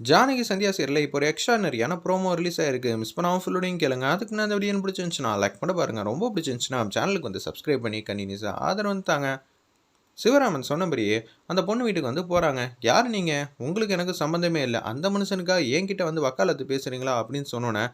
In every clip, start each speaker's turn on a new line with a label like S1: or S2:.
S1: ஜானகி சந்தியா சீரில் இப்போ ஒரு எக்ஸ்ட்ரானரியான ப்ரோமோ ரிலீஸ் ஆயிருக்கு. மிஸ் பண்ணாமல் ஃபுல்லோடையும் கேளுங்க. அதுக்கு நான் அந்த வீடியோ பிடிச்சிருந்துச்சுன்னா லைக் பண்ண பாருங்கள் ரொம்ப பிடிச்சிருந்துச்சுன்னா சேனலுக்கு வந்து சப்ஸ்கிரைப் பண்ணி கண்டினியூஸாக ஆதரவு வந்து தாங்க. சிவராமன் சொன்னபடியே அந்த பொண்ணு வீட்டுக்கு வந்து போகிறாங்க யார் நீங்கள் உங்களுக்கு எனக்கு சம்மந்தமே இல்லை. அந்த மனுஷனுக்காக என்கிட்ட வந்து வக்காலத்து பேசுகிறீங்களா அப்படின்னு சொன்னோன்னே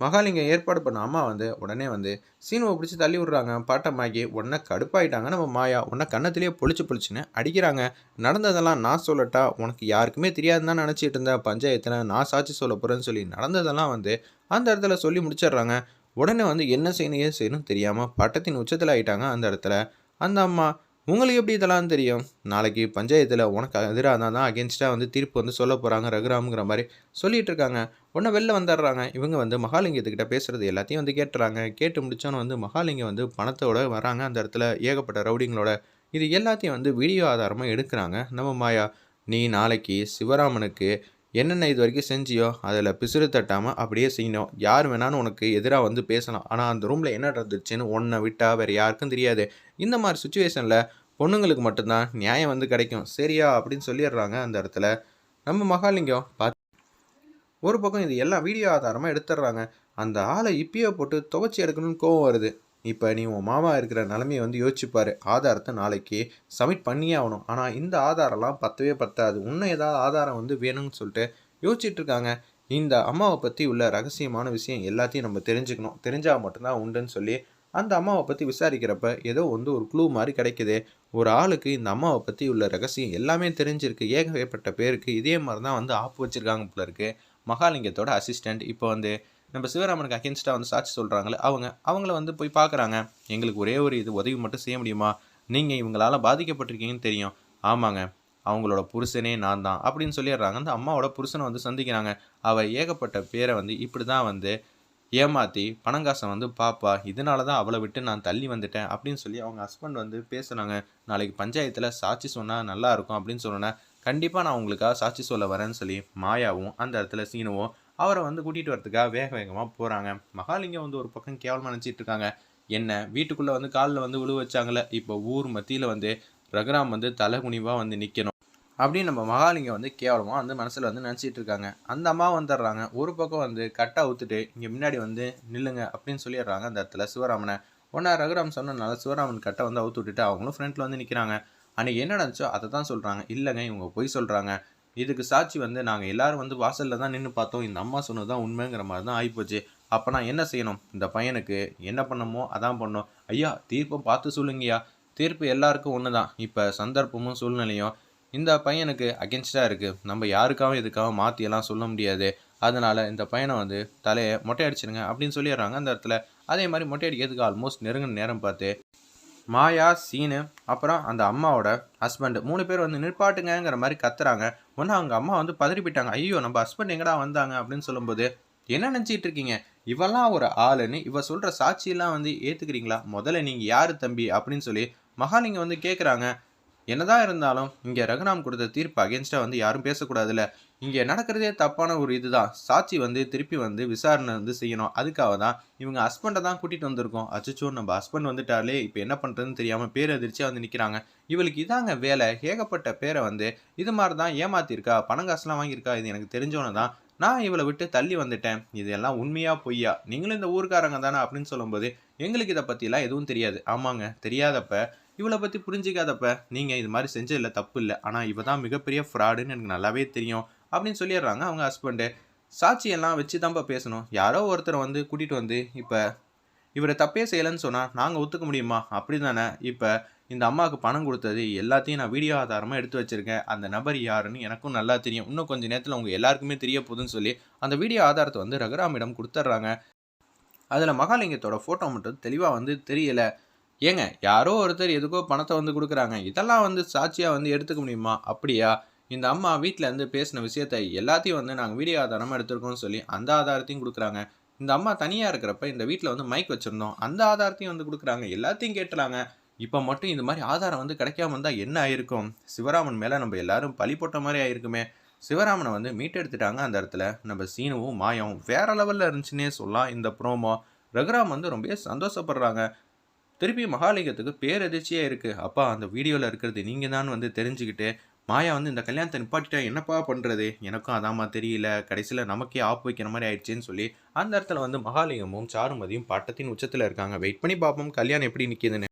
S1: மகாலிங்கம் ஏற்பாடு பண்ண அம்மா வந்து உடனே வந்து சீனுவை பிடிச்சி தள்ளி விட்றாங்க. பாட்டம்மாக்கி உடனே கடுப்பாயிட்டாங்க. நம்ம மாயா உடனே கன்னத்திலேயே பொழிச்சு பொழிச்சுன்னு அடிக்கிறாங்க. நடந்ததெல்லாம் நான் சொல்லட்டா? உனக்கு யாருக்குமே தெரியாதுன்னு தான் நினச்சிட்டு இருந்தேன் பஞ்சாயத்தில் நான் சாட்சி சொல்ல போகிறேன்னு சொல்லி நடந்ததெல்லாம் வந்து அந்த இடத்துல சொல்லி முடிச்சிடுறாங்க. உடனே வந்து என்ன செய்யணும் ஏன் செய்யணும் தெரியாமல் பட்டத்தின் உச்சத்தில் ஆயிட்டாங்க அந்த இடத்துல. அந்த அம்மா உங்களுக்கு எப்படி இதெல்லாம் தெரியும்? நாளைக்கு பஞ்சாயத்தில் உனக்கு எதிராக தான் தான் அகேன்ஸ்டாக வந்து தீர்ப்பு வந்து சொல்ல போகிறாங்க ரகுராமுங்கிற மாதிரி சொல்லிகிட்டு இருக்காங்க. உடனே வெளில வந்துடுறாங்க. இவங்க வந்து மகாலிங்கத்துக்கிட்ட பேசுகிறது எல்லாத்தையும் வந்து கேட்டுறாங்க. கேட்டு முடிச்சோன்னு வந்து மகாலிங்கம் வந்து பணத்தோட வராங்க அந்த இடத்துல ஏகப்பட்ட ரவுடிங்களோட இது எல்லாத்தையும் வந்து வீடியோ ஆதாரமாக எடுக்கிறாங்க. நம்ம மாயா நீ நாளைக்கு சிவராமனுக்கு என்னென்ன இது வரைக்கும் செஞ்சியோ அதில் பிசுறு தட்டாமல் அப்படியே செய்யணும். யார் வேணாலும் உனக்கு எதிராக வந்து பேசலாம். ஆனால் அந்த ரூமில் என்ன நடந்துச்சுன்னு ஒன்றை விட்டால் வேறு யாருக்கும் தெரியாது. இந்த மாதிரி சுச்சுவேஷனில் பொண்ணுங்களுக்கு மட்டும்தான் நியாயம் வந்து கிடைக்கும். சரியா? அப்படின்னு சொல்லிடுறாங்க அந்த இடத்துல. நம்ம மகாலிங்கம் பார்த்து ஒரு பக்கம் இது எல்லா வீடியோ ஆதாரமாக எடுத்துடுறாங்க அந்த ஆளை இப்பயே போட்டு துவச்சி எடுக்கணும்னு கோவம் வருது. இப்போ நீ உன் மாமா இருக்கிற நிலமையை வந்து யோசிச்சுப்பார். ஆதாரத்தை நாளைக்கு சப்மிட் பண்ணியே ஆகணும். ஆனால் இந்த ஆதாரம்லாம் பத்தவே பத்தாது. இன்னும் ஏதாவது ஆதாரம் வந்து வேணும்னு சொல்லிட்டு யோசிச்சுட்டு இருக்காங்க இந்த அம்மாவை பற்றி உள்ள ரகசியமான விஷயம் எல்லாத்தையும் நம்ம தெரிஞ்சுக்கணும். தெரிஞ்சால் மட்டும்தான் உண்டுன்னு சொல்லி அந்த அம்மாவை பற்றி விசாரிக்கிறப்ப ஏதோ வந்து ஒரு க்ளூ மாதிரி கிடைக்குது. ஒரு ஆளுக்கு இந்த அம்மாவை பற்றி உள்ள ரகசியம் எல்லாமே தெரிஞ்சிருக்கு. ஏகப்பட்ட பேருக்கு இதே மாதிரி தான் வந்து ஆப்பு வச்சுருக்காங்க போல இருக்குது மகாலிங்கத்தோட அசிஸ்டண்ட் இப்போ வந்து நம்ம சிவராமனுக்கு அகேன்ஸ்டாக வந்து சாட்சி சொல்கிறாங்களே அவங்க அவங்கள வந்து போய் பார்க்குறாங்க. எங்களுக்கு ஒரே ஒரு இது உதவி மட்டும் செய்ய முடியுமா? நீங்கள் இவங்களால் பாதிக்கப்பட்டிருக்கீங்கன்னு தெரியும். ஆமாங்க. அவங்களோட புருஷனே நான் தான் அப்படின்னு சொல்லிடுறாங்க. அந்த அம்மாவோட புருஷனை வந்து சந்திக்கிறாங்க. அவள் ஏகப்பட்ட பேரை வந்து இப்படி தான் வந்து ஏமாற்றி பணங்காசை வந்து பாப்பா இதனால தான் அவளை விட்டு நான் தள்ளி வந்துட்டேன் அப்படின்னு சொல்லி அவங்க ஹஸ்பண்ட் வந்து பேசுனாங்க நாளைக்கு பஞ்சாயத்தில் சாட்சி சொன்னால் நல்லா இருக்கும் அப்படின்னு சொன்னேன் கண்டிப்பாக நான் உங்களுக்காக சாட்சி சொல்ல வரேன்னு சொல்லி மாயாவும் அந்த இடத்துல சீனுவும் அவரை வந்து கூட்டிகிட்டு வரதுக்காக வேக வேகமாக போகிறாங்க மகாலிங்கம் வந்து ஒரு பக்கம் கேவலமாக நினச்சிட்டு இருக்காங்க. என்ன வீட்டுக்குள்ளே வந்து காலில் வந்து விழு வச்சாங்களே இப்போ ஊர் மத்தியில் வந்து ரகுராம் வந்து தலை குனிவாக வந்து நிற்கணும் அப்படின்னு நம்ம மகாலிங்கம் வந்து கேவலமாக வந்து மனசில் வந்து நினச்சிட்டு இருக்காங்க. அந்த அம்மா வந்துடுறாங்க. ஒரு பக்கம் வந்து கட்டை ஊற்றுட்டு இங்கே முன்னாடி வந்து நில்லுங்க அப்படின்னு சொல்லிடுறாங்க அந்த இடத்துல சிவராமனை. ஒன்றா ரகுராம் சொன்னனால சிவராமன் கட்டை வந்து அவுத்து விட்டுட்டு அவங்களும் ஃப்ரண்ட்டில் வந்து நிற்கிறாங்க அன்றைக்கி என்ன நடந்துச்சோ அதை தான் சொல்கிறாங்க இல்லைங்க இவங்க பொய் சொல்கிறாங்க இதுக்கு சாட்சி வந்து நாங்கள் எல்லாரும் வந்து வாசலில் தான் நின்று பார்த்தோம். இந்த அம்மா சொன்னது தான் உண்மைங்கிற மாதிரி தான் ஆகிப்போச்சு அப்போ நான் என்ன செய்யணும்? இந்த பையனுக்கு என்ன பண்ணமோ அதான் பண்ணோம் ஐயா தீர்ப்பை பார்த்து சொல்லுங்கய்யா. தீர்ப்பு எல்லாருக்கும் ஒன்று தான் இப்போ சந்தர்ப்பமும் சூழ்நிலையும் இந்த பையனுக்கு அகென்ஸ்டாக இருக்குது நம்ம யாருக்காகவும் இதுக்காக மாற்றியெல்லாம் சொல்ல முடியாது. அதனால் இந்த பையனை வந்து தலையை மொட்டை அடிச்சிருங்க அப்படின்னு சொல்லிடுறாங்க அந்த இடத்துல. அதே மாதிரி மொட்டை அடிக்கிறதுக்கு ஆல்மோஸ்ட் நெருங்கின நேரம் பார்த்து மாயா சீனு அப்புறம் அந்த அம்மாவோட ஹஸ்பண்ட் மூணு பேர் வந்து நிற்பாட்டுங்கிற மாதிரி கத்துறாங்க. ஒன்று அவங்க அம்மா வந்து பதறி போயிட்டாங்க ஐயோ நம்ம ஹஸ்பண்ட் எங்கடா வந்தாங்க அப்படின்னு சொல்லும்போது என்ன நினச்சிட்டு இருக்கீங்க? இவெல்லாம் ஒரு ஆளுன்னு இவ சொல்கிற சாட்சியெல்லாம் வந்து ஏற்றுக்கிறீங்களா முதல்ல நீங்கள் யார் தம்பி? அப்படின்னு சொல்லி மகாலிங்கம் வந்து கேட்குறாங்க என்னதான் இருந்தாலும் இங்கே ரகுராம் கொடுத்த தீர்ப்பு அகேன்ஸ்டாக வந்து யாரும் பேசக்கூடாதுல்ல. இங்கே நடக்கிறதே தப்பான ஒரு இதுதான். சாட்சி வந்து திருப்பி வந்து விசாரணை வந்து செய்யணும். அதுக்காக தான் இவங்க ஹஸ்பண்டை தான் கூட்டிகிட்டு வந்திருக்கோம். அச்சோ நம்ம ஹஸ்பண்ட் வந்துட்டாலே இப்போ என்ன பண்ணுறதுன்னு தெரியாமல் பேரதிர்ச்சியாக வந்து நிற்கிறாங்க இவளுக்கு இதாங்க வேலை. ஏகப்பட்ட பேரை வந்து இது மாதிரி தான் ஏமாத்திருக்கா? பணம் காசுலாம் வாங்கியிருக்கா? இது எனக்கு தெரிஞ்சோன்னு தான். நான் இவளை விட்டு தள்ளி வந்துட்டேன். இதெல்லாம் உண்மையா பொய்யா? நீங்களும் இந்த ஊருக்காரங்க தானே அப்படின்னு சொல்லும்போது எங்களுக்கு இதை பற்றிலாம் எதுவும் தெரியாது. ஆமாங்க தெரியாதப்ப இவளை பற்றி புரிஞ்சிக்காதப்ப நீங்கள் இது மாதிரி செஞ்சதில்ல தப்பு இல்லை. ஆனால் இவ தான் மிகப்பெரிய ஃப்ராடுன்னு எனக்கு நல்லாவே தெரியும். அப்படின்னு சொல்லிடுறாங்க அவங்க ஹஸ்பண்டு சாட்சியெல்லாம் வச்சு தான்ப்பா பேசணும். யாரோ ஒருத்தரை வந்து கூட்டிகிட்டு வந்து இப்போ இவரை தப்பே செய்யலைன்னு சொன்னால் நாங்கள் ஒத்துக்க முடியுமா? அப்படி தானே இப்போ இந்த அம்மாவுக்கு பணம் கொடுத்தது எல்லாத்தையும் நான் வீடியோ ஆதாரமாக எடுத்து வச்சுருக்கேன். அந்த நபர் யாருன்னு எனக்கும் நல்லா தெரியும். இன்னும் கொஞ்சம் நேரத்தில் உங்கள் எல்லாருக்குமே தெரிய போகுதுன்னு சொல்லி அந்த வீடியோ ஆதாரத்தை வந்து ரகுராமிடம் கொடுத்துட்றாங்க. அதில் மகாலிங்கத்தோட ஃபோட்டோ மட்டும் தெளிவாக வந்து தெரியலை. ஏங்க யாரோ ஒருத்தர் எதுக்கோ பணத்தை வந்து கொடுக்குறாங்க. இதெல்லாம் வந்து சாட்சியாக வந்து எடுத்துக்க முடியுமா? அப்படியா? இந்த அம்மா வீட்டில் இருந்து பேசின விஷயத்தை எல்லாத்தையும் வந்து நாங்கள் வீடியோ ஆதாரமாக எடுத்திருக்கோம்னு சொல்லி அந்த ஆதாரத்தையும் கொடுக்குறாங்க. இந்த அம்மா தனியாக இருக்கிறப்ப இந்த வீட்டில் வந்து மைக் வச்சுருந்தோம். அந்த ஆதாரத்தையும் வந்து கொடுக்குறாங்க. எல்லாத்தையும் கேட்டுறாங்க. இப்போ மட்டும் இந்த மாதிரி ஆதாரம் வந்து கிடைக்காம இருந்தால் என்ன ஆயிருக்கும்? சிவராமன் மேலே நம்ம எல்லாரும் பழி போட்ட மாதிரி ஆயிருக்குமே. சிவராமனை வந்து மீட்டெடுத்துட்டாங்க அந்த இடத்துல. நம்ம சீனுவும் மாயம் வேற லெவலில் இருந்துச்சுன்னே சொல்லலாம் இந்த ப்ரோமோ ரகுராம் வந்து ரொம்ப சந்தோஷப்படுறாங்க. திருப்பி மகாலிங்கத்துக்கு பேரதிர்ச்சியாக இருக்குது அப்பா அந்த வீடியோவில் இருக்கிறது நீங்கள் தான் வந்து தெரிஞ்சுக்கிட்டு மாயா வந்து இந்த கல்யாணத்தை நிப்பாட்டிட்டா என்னப்பா பண்ணுறது எனக்கும் அதாம்மா தெரியல. கடைசியில் நமக்கே ஆப் வைக்கிற மாதிரி ஆயிடுச்சுன்னு சொல்லி அந்த இடத்துல வந்து மகாலிங்கமும் சாருமதியும் பட்டத்தின் உச்சத்தில் இருக்காங்க. வெயிட் பண்ணி பார்ப்போம். கல்யாணம் எப்படி நிற்கிதுன்னு